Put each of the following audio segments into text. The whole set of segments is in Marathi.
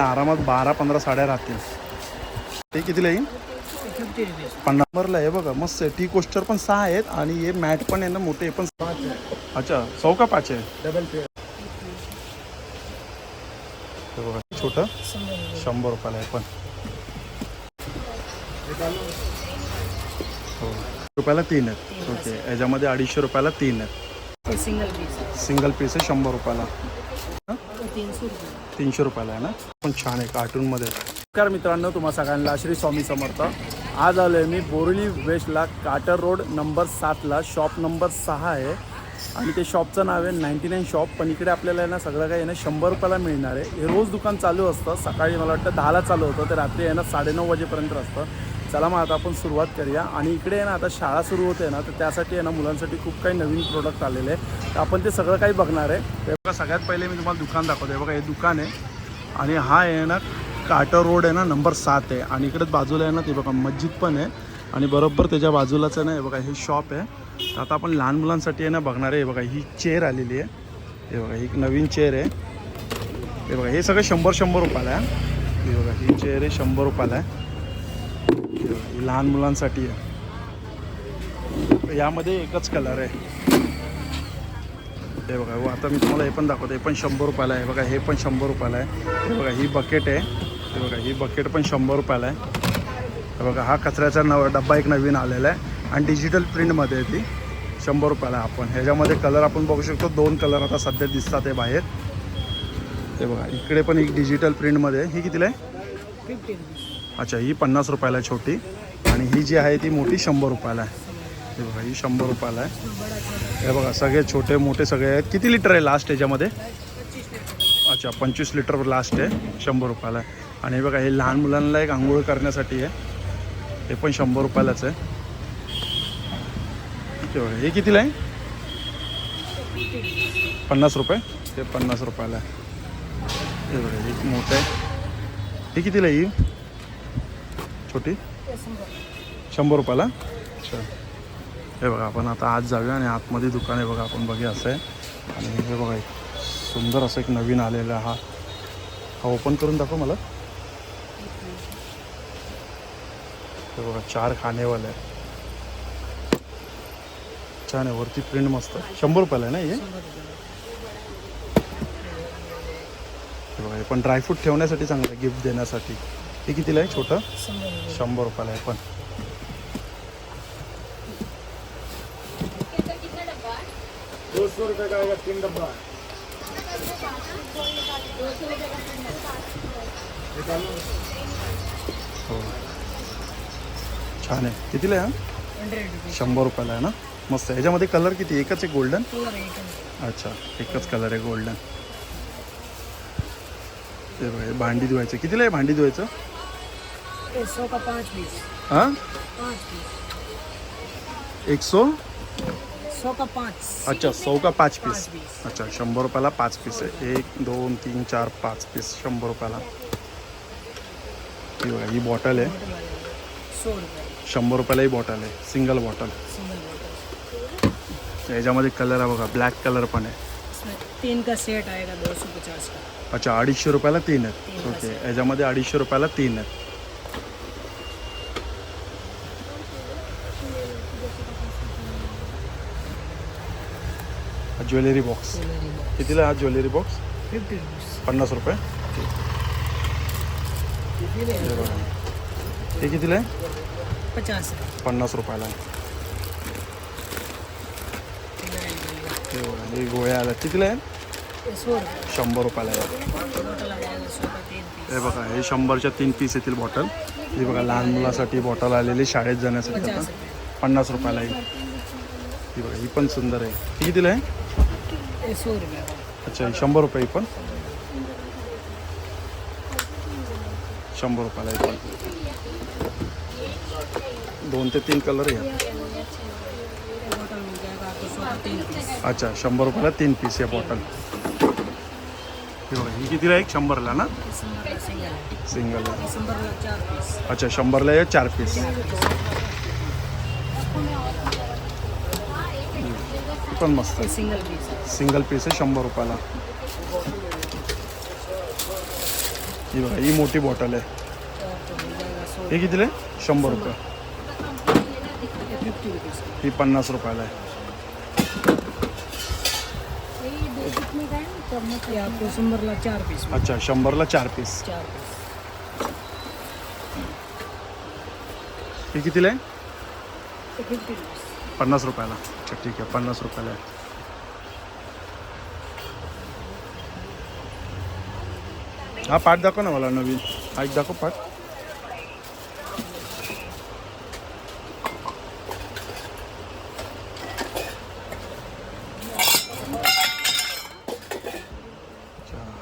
आरामात बारा पंधरा साड्या राहतील. ते कितीला येईल नंबरला आहे बघा मस्त आहे. टी कोस्टर पण सहा आहेत आणि हे मॅट पण आहे ना मोठे पण सहा अच्छा सौ का पाच आहे? डबल छोटं शंभर रुपये शंभर रुपयाला आहे पण. हो. रुपयाला तीन आहेत. ओके याच्यामध्ये अडीचशे रुपयाला तीन आहेत. सिंगल पीस सिंगल पीस आहे शंभर रुपयाला. तीनशे रुपयाला आहे ना? पण छान आहे कार्टूनमध्ये नमस्कार मित्रांनो तुम्हा सगळ्यांना श्री स्वामी समर्थ. आज आलो आहे मी बोरली वेस्टला काटर रोड नंबर सातला. शॉप नंबर सहा आहे. आणि ते शॉपचं नाव आहे नाईन्टी नाईन शॉप. पण इकडे आपल्याला आहे ना सगळं काही आहे ना शंभर रुपयाला मिळणार आहे. हे रोज दुकान चालू असतं. सकाळी मला वाटतं दहाला चालू होतं. ते रात्री आहे ना साडेनऊ वाजेपर्यंत असतं. चला मग आता आपण सुरुवात करूया. आणि इकडे आहे ना आता शाळा सुरू होते ना तर त्यासाठी आहे ना मुलांसाठी खूप काही नवीन प्रोडक्ट आलेले आहे तर आपण ते सगळं काही बघणार आहे. ते बघा सगळ्यात पहिले मी तुम्हाला दुकान दाखवतो बघा हे दुकान आहे. आणि हा आहे ना काटर रोड आहे ना नंबर सात आहे. आणि इकडेच बाजूला आहे ना ते बघा मस्जिद पण आहे. आणि बरोबर त्याच्या बाजूलाच आहे ना हे बघा हे शॉप आहे. तर आता आपण लहान मुलांसाठी आहे ना बघणार आहे. हे बघा ही चेअर आलेली आहे. हे बघा ही एक नवीन चेअर आहे. हे बघा हे सगळं शंभर शंभर रुपयाला आहे. हे बघा ही चेअर आहे शंभर रुपयाला आहे. लहान मुलांसाठी आहे. यामध्ये एकच कलर आहे. हे बघा हो, आता मी तुम्हाला हे पण दाखवतो. हे पण शंभर रुपयाला आहे. बघा हे पण शंभर रुपयाला आहे. हे बघा ही बकेट आहे. हे बघा ही बकेट पण शंभर रुपयाला आहे. हे बघा हा कचऱ्याचा नव डब्बा एक नवीन आलेला आहे. आणि डिजिटल प्रिंटमध्ये आहे ती. शंभर रुपयाला आहे आपण. ह्याच्यामध्ये कलर आपण बघू शकतो. दोन कलर आता सध्या दिसतात आहे बाहेर. ते बघा इकडे पण एक डिजिटल प्रिंटमध्ये आहे. ही कितीला आहे? अच्छा ही पन्नास रुपयाला आहे छोटी. आणि ही जी आहे ती मोठी शंभर रुपयाला आहे. हे बघा ही शंभर रुपयाला आहे. हे बघा सगळे छोटे मोठे सगळे आहेत. किती लिटर आहे लास्ट याच्यामध्ये? अच्छा पंचवीस लिटर लास्ट आहे. शंभर रुपयाला आहे. आणि हे बघा हे लहान मुलांना एक आंघोळ करण्यासाठी आहे. हे पण शंभर रुपयालाच आहे. हे बघा हे कितीला आहे? पन्नास रुपये? ते पन्नास रुपयाला आहे. हे बघा मोठं आहे. हे कितीला आहे ही? छोटी? शंभर. रुपयाला? अच्छा. हे बघा आपण आता आज जाऊया आणि आतमध्ये दुकान आहे बघा आपण बघूया असं आहे. आणि हे बघा एक सुंदर असं एक नवीन आलेला हा. हा ओपन करून दाखव मला. हे बघा चार खानेवाले आहे छान आहे वरती प्रिंट मस्त. आहे. शंभर रुपयाला आहे ना हे? हे बघा हे पण ड्रायफ्रूट ठेवण्यासाठी चांगलं आहे गिफ्ट देण्यासाठी. हे कितीला आहे? छोटं? शंभर रुपयाला आहे पण. दो सौ रुपये का आएगा तीन डब्बा हो. छान आहे. कितीला आहे हा? शंभर रुपयाला आहे ना? मस्त आहे. कलर किती? एकच आहे गोल्डन? अच्छा एकच कलर आहे गोल्डन. ते भांडी धुवायचं. कितीला आहे भांडी धुवायचं? ये सौ का पाँच पीस। हाँ? पाँच पीस। एक सौ? सौ का पाँच। अच्छा सौ का पाच पीस। पाच अच्छा शंभर रुपयाला पाच पीस आहे. एक दोन तीन चार पाच पीस शंभर रुपयाला. ही बघा ही बॉटल आहे. सौ रुपये शंभर रुपयाला ही बॉटल आहे. Single bottle. याच्यामध्ये कलर आहे बघा ब्लॅक कलर पण आहे. तीन का सेट आएगा दो सौ पचास का. अच्छा अडीचशे रुपयाला तीन आहेत. तीन ओके याच्यामध्ये अडीचशे रुपयाला तीन आहेत. Jewellery box. कितीला हा ज्वेलरी बॉक्स? फिफ्टी रुपीज पन्नास रुपये. हे बघा. हे कितीला आहे? पचास. पन्नास रुपयाला आहे. हे बघा हे गोळ्या आल्या. कितीला आहे? ये सौ रुपये शंभर रुपयाला आहे. बॉटल आ जाएगा सौ का तीन पीस हे बघा हे शंभरच्या तीन पीस येतील बॉटल ही बघा लहान मुलासाठी बॉटल आलेली शाळेत जाण्यासाठी आता. पन्नास रुपयाला आहे. ही बघा ही पण सुंदर आहे. ही कितीला आहे? सौ रुपये का अच्छा ही शंभर रुपये ही पण शंभर रुपयाला आहे ही पण दोन ते तीन कलर आहे यात. ये बॉटल मिल जाएगा आपको सौ का तीन पीस अच्छा शंभर रुपयाला तीन पीस आहे बॉटल ही बघा ही कितीला आहे? शंभरला ना? दिसंबर का सिंगल है सिंगल आहे दिसंबर का चार पीस अच्छा शंभरला आहे चार पीस ही पण मस्त आहे. सिंगल पीस है सिंगल पीस आहे शंभर रुपयाला. ही बघा ही मोठी बॉटल आहे. हे कितीला? आहे शंभर. रुपये. ही पन्नास रुपयाला आहे. शंभरला चार पीस अच्छा शंभरला चार पीस चार पीस हे कितीला? आहे पन्नास रुपयाला. अच्छा ठीक आहे. पन्नास रुपयाला आहे. हा पाठ दाखव ना मला नवीन. एक दाखव पाठ.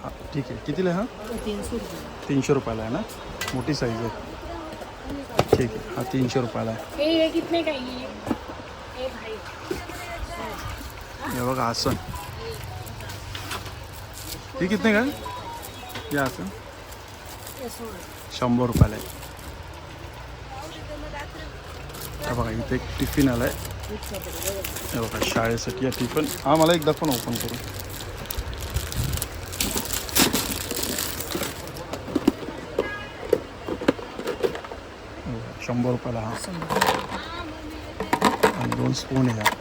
हा ठीक आहे. कितीला हा? तीनशे रुपयाला आहे ना? मोठी साईज आहे. ठीक आहे. हा तीनशे रुपयाला आहे ये कितने का ये ये भाई हे बघा आसन. हे कितने काय हे आसन. शंभर रुपयाला आहे. हे बघा इथे एक टिफिन आला आहे हे बघा शाळेसाठी या टिफिन. हा मला एकदा दाखव ओपन करू. हे शंभर रुपयाला हा. आणि दोन स्पून आहे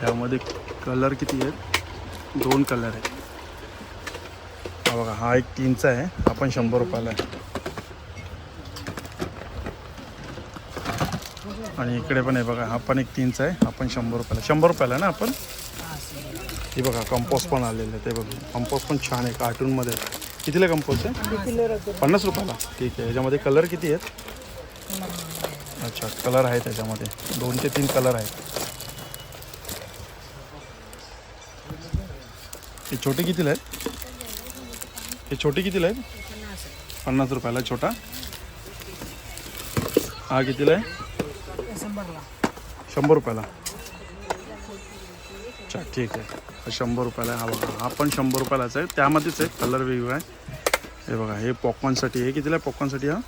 ह्यामध्ये कलर किती आहेत? दोन कलर आहेत. हा बघा हा एक तीनचा आहे. हा पण शंभर रुपयाला आहे. आणि इकडे पण आहे बघा हा पण एक तीनचा आहे. आपण शंभर रुपयाला शंभर रुपयाला आहे ना आपण? हे बघा कंपोस्ट पण आलेलं आहे. ते बघा कंपोस्ट पण छान आहे. कार्टूनमध्ये कितीला कंपोस्ट आहे? पन्नास रुपयाला. ठीक आहे. याच्यामध्ये कलर किती आहेत? अच्छा कलर आहे त्याच्यामध्ये. दोन ते तीन कलर आहेत. छोटे कितीला आहेत? हे छोटे कितीला आहेत? पन्नास रुपयाला छोटा. हा कितीला आहे? शंभर रुपयाला. अच्छा ठीक आहे. हा शंभर रुपयाला आहे. हा बघा हा पण शंभर रुपयालाच आहे. त्यामध्येच आहे. कलर वेगवेगळा आहे. हे बघा हे पॉपकॉर्नसाठी हे कितीला आहे पॉपकॉर्नसाठी हा?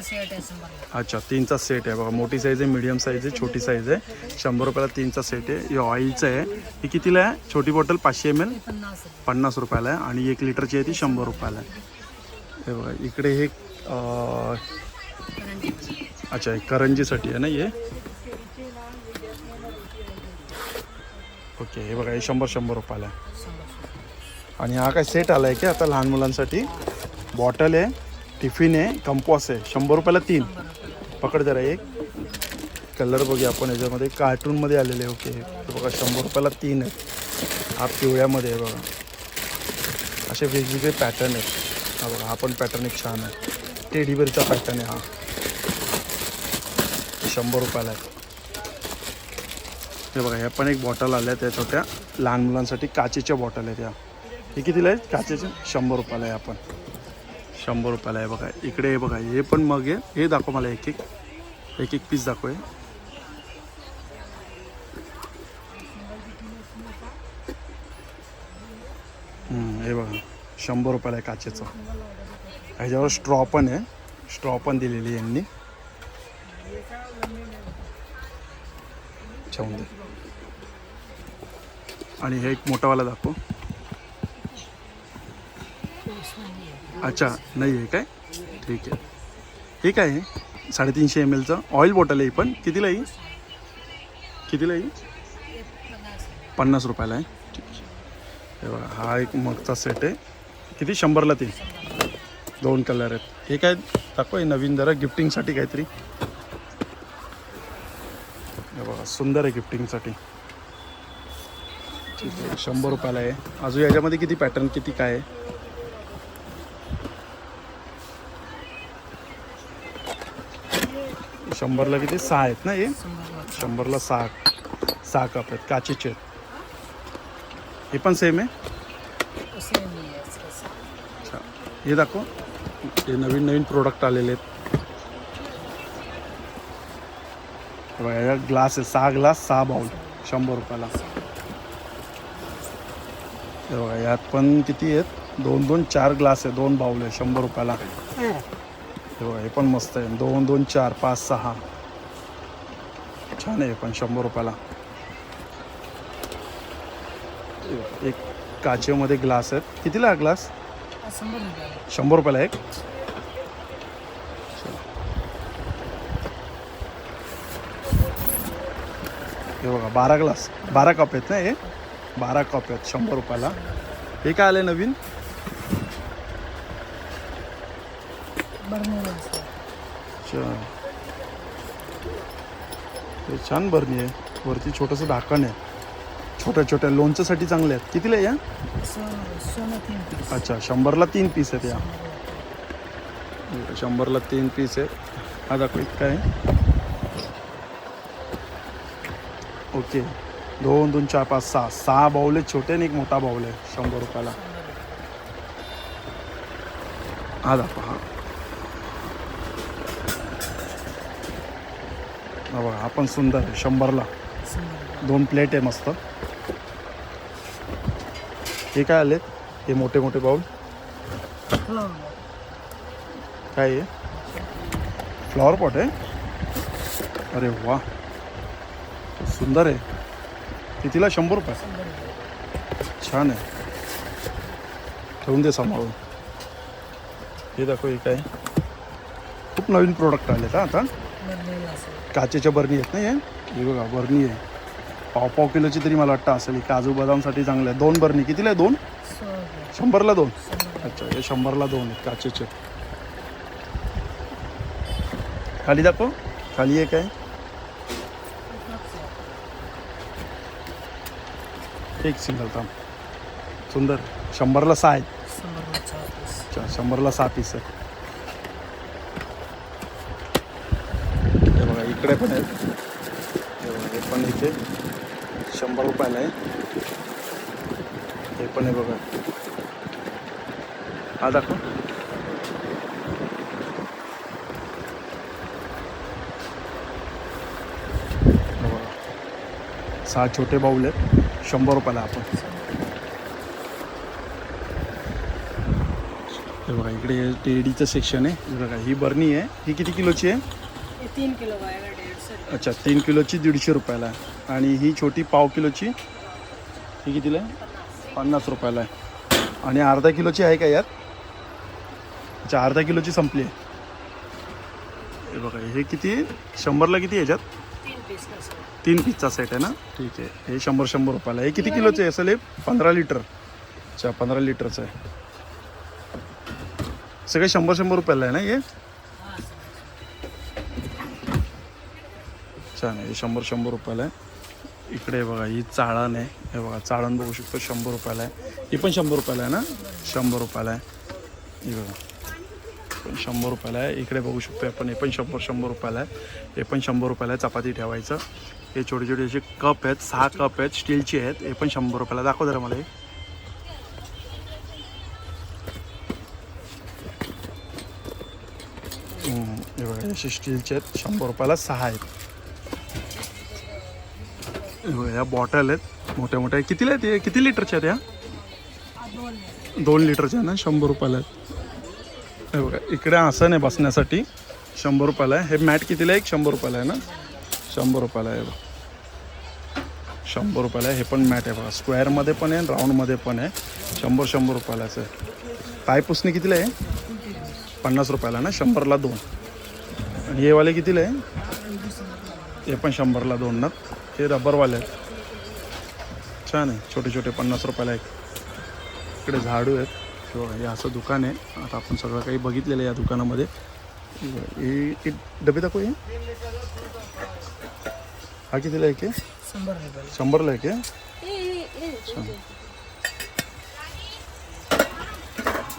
सेट है शंभरला अच्छा तीनचा सेट आहे. बघा मोठी साईज आहे मीडियम साईज आहे छोटी साईज आहे. शंभर रुपयाला तीनचा सेट आहे. हे ऑइलचं आहे. ही कितीला आहे? छोटी बॉटल पाचशे एम एल पन्नास रुपये पन्नास रुपयाला आहे. आणि एक लिटरची आहे ती शंभर रुपयाला आहे. हे बघा इकडे हे अच्छा हे करंजीसाठी आहे ना हे? ओके हे बघा हे शंभर शंभर रुपयाला आहे. आणि हा काय सेट आला आहे की आता लहान मुलांसाठी? बॉटल आहे टिफिन आहे कंपॉस आहे. शंभर रुपयाला तीन. पकड जरा एक. कलर बघूया आपण याच्यामध्ये. कार्टूनमध्ये आलेले आहे ओके. बघा शंभर रुपयाला तीन आहेत हा पिवळ्यामध्ये आहे बघा. असे वेगवेगळे पॅटर्न आहेत. हा बघा हा पण पॅटर्न एक छान आहे. टेडीबेरचा पॅटर्न आहे हा. शंभर रुपयाला आहे. हे बघा ह्या पण एक बॉटल आल्या त्या छोट्या लहान मुलांसाठी काचेच्या बॉटल आहेत ह्या हे कितीला आहेत? काचेच्या? शंभर रुपयाला आहे आपण शंभर रुपयाला आहे बघा. इकडे हे बघा हे पण मग आहे. हे दाखव मला एक एक. एक एक पीस दाखव हे. बघा. शंभर रुपयाला आहे काचेचं. ह्याच्यावर स्ट्रॉ पण आहे. स्ट्रॉ पण दिलेली यांनी. ठेवून दे आणि हे एक मोठावाला दाखव. अच्छा नाही आहे काय? ठीक आहे. हे काय आहे? साडेतीनशे एम एलचं ऑइल बॉटल आहे पण. कितीला येईल कितीला येईल पन्नास रुपयाला आहे. ठीक आहे हा एक मगचा सेट आहे. किती? शंभरला तीन. दोन कलर आहेत. हे काय? दाखवा नवीन जरा गिफ्टिंगसाठी काहीतरी. बघा सुंदर आहे गिफ्टिंगसाठी ठीक आहे शंभर रुपयाला आहे. अजून याच्यामध्ये किती पॅटर्न किती काय आहे? शंभरला किती? सहा आहेत ना हे? शंभरला. सहा. सहा कप आहेत. काचेचे आहेत. हे पण सेम आहे। अच्छा. हे दाखव. हे नवीन नवीन प्रोडक्ट आलेले आहेत. बघा ग्लास आहे. सहा ग्लास सहा बाउल शंभर रुपयाला. बघा यात पण किती आहेत? दोन दोन चार ग्लास आहे. दोन बाउल आहे. शंभर रुपयाला. बघा हे पण मस्त आहे. दोन दोन चार पाच सहा. छान आहे पण शंभर रुपयाला. एक काचेमध्ये ग्लास आहेत. कितीला ग्लास? शंभर रुपयाला. शंभर रुपयाला एक? हे बघा बारा ग्लास. बारा कप आहेत ना हे? बारा कप आहेत. शंभर रुपयाला. हे काय आलं नवीन बर्नर असतं अच्छा. हे छान बरणी आहे. वरती छोटंसं झाकण आहे. छोट्या छोट्या लोणच्यासाठी चांगले आहेत. कितीला आहे या? अच्छा शंभरला तीन पीस आहेत या. शंभरला तीन पीस आहे. हा दाखव इतका आहे. ओके. दोन दोन चार पाच सहा. सहा बाऊल आहेत छोटे आणि एक मोठा बाऊल आहे. शंभर रुपयाला. हा दाखवा हा. हा बघा आपण सुंदर आहे शंभरला. दोन प्लेट आहे मस्त. हे काय आले हे मोठे मोठे बाऊल काय आहे फ्लॉवर पॉट आहे? अरे वा. सुंदर आहे. कितीला? शंभर रुपये. शंभर रुपये छान आहे. ठेवून दे सांभाळून. हे दाखव हे काय? खूप नवीन प्रोडक्ट आले का आता. काचेच्या बरणी आहेत ना हे बघा बरणी आहे. पाव पाव किलोची तरी मला वाटतं असेल. काजू बदामसाठी चांगलं आहे. दोन बरणी. कितीला आहे दोन? शंभरला दोन? अच्छा हे शंभरला दोन आहेत काचेचे. खाली दाखव. खाली एक आहे. एक सिंगल थांब. सुंदर. शंभरला सहा आहेत. अच्छा शंभरला सहा पीस आहेत. इकडे पण आहेत. हे पण इथे. शंभर रुपयाला आहे. हे पण आहे बघा. हा, दाखव. सहा छोटे बाऊल आहेत. शंभर रुपयाला आपण. बघा, इकडे टेडीचं सेक्शन आहे. बघा, ही बरणी आहे. ही किती किलोची आहे? तीन किलो सौ रुपये. अच्छा तीन किलोची दीडशे रुपयाला आहे. आणि ही छोटी पाव किलोची ही कितीला आहे? पन्नास रुपयाला आहे. आणि अर्धा किलोची आहे का यात? अच्छा अर्धा किलोची संपली आहे. हे बघा हे किती? शंभरला किती आहे याच्यात? तीन पीस का सर तीन पिझ्झा सेट आहे ना? ठीक आहे. हे शंभर शंभर रुपयाला आहे. हे किती किलोचे आहे असेल हे पंधरा लिटर. अच्छा पंधरा लिटरचं आहे. सगळे शंभर शंभर रुपयाला आहे ना हाँ? छान आहे. हे शंभर शंभर रुपयाला आहे. इकडे बघा ही चाळण आहे. हे बघा चाळण बघू शकतो शंभर रुपयाला आहे. ही पण शंभर रुपयाला आहे ना? शंभर रुपयाला आहे. ही बघा पण शंभर रुपयाला आहे. इकडे बघू शकतो आपण हे पण शंभर शंभर रुपयाला आहे. हे पण शंभर रुपयाला आहे चपाती ठेवायचं. हे छोटे छोटे असे कप आहेत सहा कप आहेत स्टीलचे आहेत. हे पण शंभर रुपयाला. दाखव जरा मला हे. हे बघा असे स्टीलचे आहेत. शंभर रुपयाला सहा आहेत. ह्या बॉटल आहेत. मोठ्या मोठ्या. कितीला आहेत हे? किती लिटरच्या आहेत ह्या? दोन लिटरच्या आहे ना? शंभर रुपयाला आहेत. हे बघा इकडे आसन आहे बसण्यासाठी. शंभर रुपयाला आहे. हे मॅट कितीला आहे? एक शंभर रुपयाला आहे ना? शंभर रुपयाला आहे हे बघा. शंभर रुपयाला आहे. हे पण मॅट आहे बघा. स्क्वेअरमध्ये पण आहे राऊंडमध्ये पण आहे. शंभर शंभर रुपयालाच आहे पायपुसणी कितीला आहे? पन्नास रुपयाला ना? शंभरला दोन. आणि हे वाले कितीला आहे? हे पण शंभरला दोन ना? हे रबरवाले आहेत. छान आहे. छोटे छोटे पन्नास रुपयाला एक. इकडे झाडू आहेत. किंवा हे असं दुकान आहे. आता आपण सगळं काही बघितलेलं आहे या दुकानामध्ये. हे डबे दाखव हे. हा कितीला आहे की शंभर रुपये शंभरला आहे. की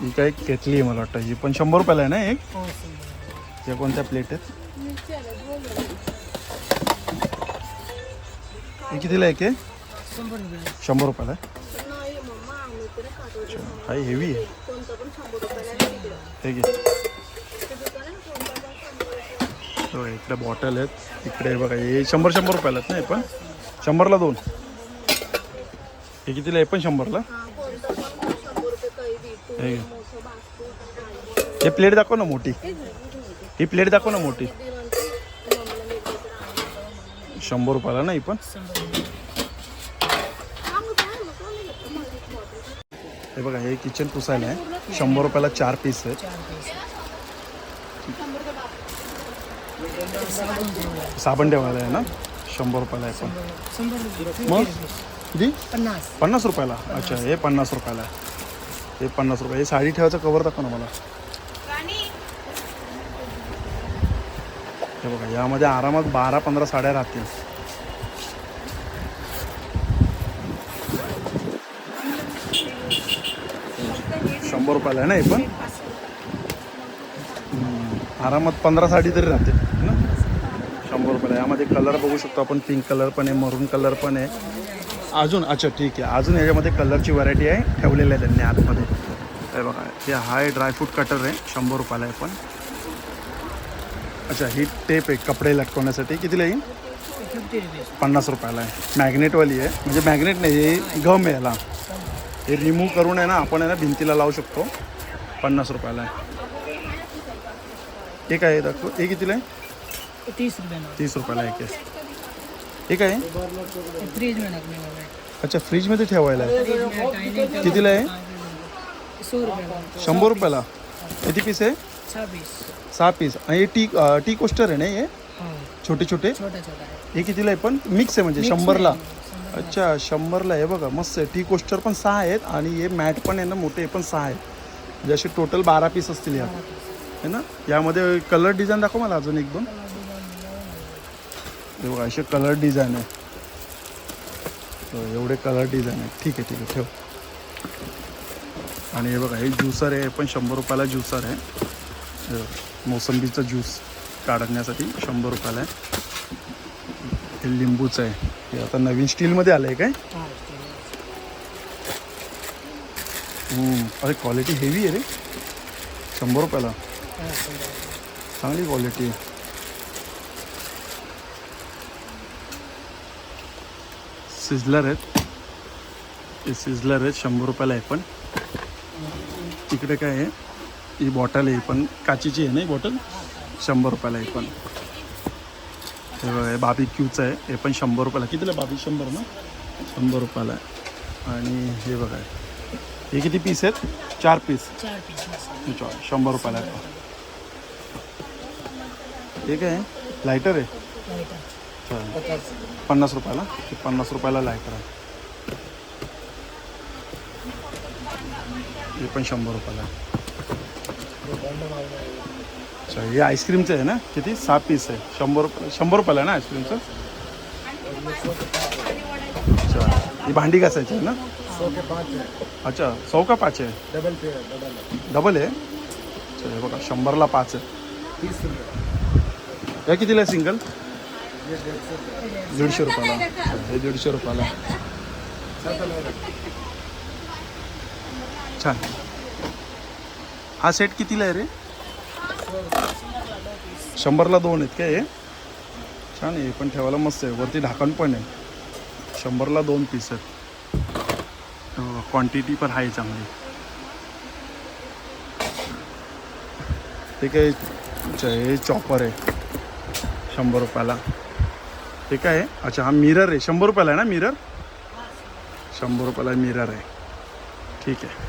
ही काय केतली आहे मला वाटतं. ही पण शंभर रुपयाला आहे ना एक? हो या कोणत्या प्लेट आहेत? हे कितीला आहे शंभर रुपयाला आहे. अच्छा, हेवी आहे. हे घे. हो, इकडे बॉटल आहेत. इकडे बघा हे शंभर शंभर रुपयाला आहेत ना हे पण? शंभरला दोन. हे कितीला आहे? पण शंभरला? हे हे प्लेट दाखव ना मोठी. ही प्लेट दाखव ना मोठी. शंभर रुपयाला नाही पण. हे बघा हे किचन पुसायला आहे. शंभर रुपयाला चार पीस आहेत. साबण ठेवायला आहे ना? शंभर रुपयाला आहे पण. मग? जी? पन्नास. पन्नास रुपयाला. अच्छा हे पन्नास रुपयाला आहे. हे पन्नास रुपये. हे साडी ठेवायचं कवर दाखव ना मला. हे बघा यामध्ये आरामात बारा पंधरा साड्या राहतील. शंभर रुपयाला आहे ना हे पण? आरामात पंधरा साडी तरी राहते ना? शंभर रुपयाला. यामध्ये कलर बघू शकतो आपण पिंक कलर पण आहे मरून कलर पण आहे. अजून अच्छा ठीक आहे. अजून याच्यामध्ये कलरची व्हरायटी आहे ठेवलेली आहे त्यांनी आतमध्ये. हे बघा हे हाय ड्रायफ्रूट कटर आहे शंभर रुपयाला आहे पण. अच्छा ही टेप आहे कपडे लटकवण्यासाठी. कितीला येईल पन्नास रुपयाला आहे. मॅग्नेटवाली आहे. म्हणजे मॅग्नेट नाही हे गम आहे याला. हे रिमूव्ह करून आहे ना आपण आहे ना भिंतीला लावू शकतो. पन्नास रुपयाला आहे. हे काय आहे? दाखव. हे कितीला आहे? तीस रुपये ना तीस रुपयाला एक आहे काय आहे? फ्रीज अच्छा फ्रीजमध्ये ठेवायला आहे. कितीला आहे? शंभर रुपयाला. किती पीस आहे? सहा पीस आणि हे टी अं, टी कोस्टर आहे ना हे? हाँ. छोटे छोटे छोटा छोटा है हे कितीला आहे पण? मिक्स आहे म्हणजे शंभरला? अच्छा शंभरला आहे. बघा मस्त आहे. टी कोस्टर पण सहा आहेत आणि हे मॅट पण आहे ना मोठे हे पण सहा आहेत. म्हणजे असे टोटल बारा पीस असतील यात. है ना? यामध्ये कलर डिझाईन दाखव मला अजून एक दोन. हे बघा असे कलर डिझाईन आहे. हो, एवढे कलर डिझाईन आहे ठीक आहे ठीक आहे ठेव. आणि हे बघा हे ज्युसर आहे हे पण शंभर रुपयाला ज्युसर आहे. मोसंबीचा ज्यूस काढण्यासाठी शंभर रुपयाला आहे. हे लिंबूचं आहे. हे आता नवीन स्टीलमध्ये आलं आहे काय अरे क्वालिटी हेवी आहे रे. शंभर रुपयाला। चांगली क्वालिटी आहे. सिझलर आहेत. हे सिझलर आहेत शंभर रुपयाला आहे पण. तिकडे काय आहे? ही बॉटल आहे पण काचीची आहे ना ही बॉटल? शंभर रुपयाला आहे पण. हे बघा हे बाबी क्यूचं आहे. हे पण शंभर रुपयाला. कितीला बाबी शंभर ना? शंभर रुपयाला आहे. आणि हे बघा हे किती पीस आहेत? चार पीस चार हे. च- शंभर रुपयाला आहे. हे काय आहे? लायटर आहे. पन्नास रुपयाला? पन्नास रुपयाला लायटर आहे. हे पण शंभर रुपयाला आहे. अच्छा हे आईस्क्रीमचं आहे ना? किती? सहा पीस आहे. शंभर रुपये शंभर रुपयाला आहे ना आईस्क्रीमचं? अच्छा. ही भांडी घासायची आहे ना? अच्छा सौ का पाच आहे? डबल पे डबल आहे. अच्छा हे बघा शंभरला पाच आहे. तीस रुपये या कितीला आहे सिंगल दीडशे रुपयाला. हे दीडशे रुपयाला. छान. हा सेट कितीला आहे रे? शंभरला दोन आहेत काय हे? छान आहे पण ठेवायला मस्त आहे. वरती ढाकण पण आहे. शंभरला दोन पीस आहेत. क्वांटिटी पण आहे चांगली. ते काय हे चॉपर आहे. शंभर रुपयाला. ते काय आहे. अच्छा हा मिरर आहे. शंभर रुपयाला आहे ना मिरर शंभर रुपयाला मिरर आहे. ठीक आहे.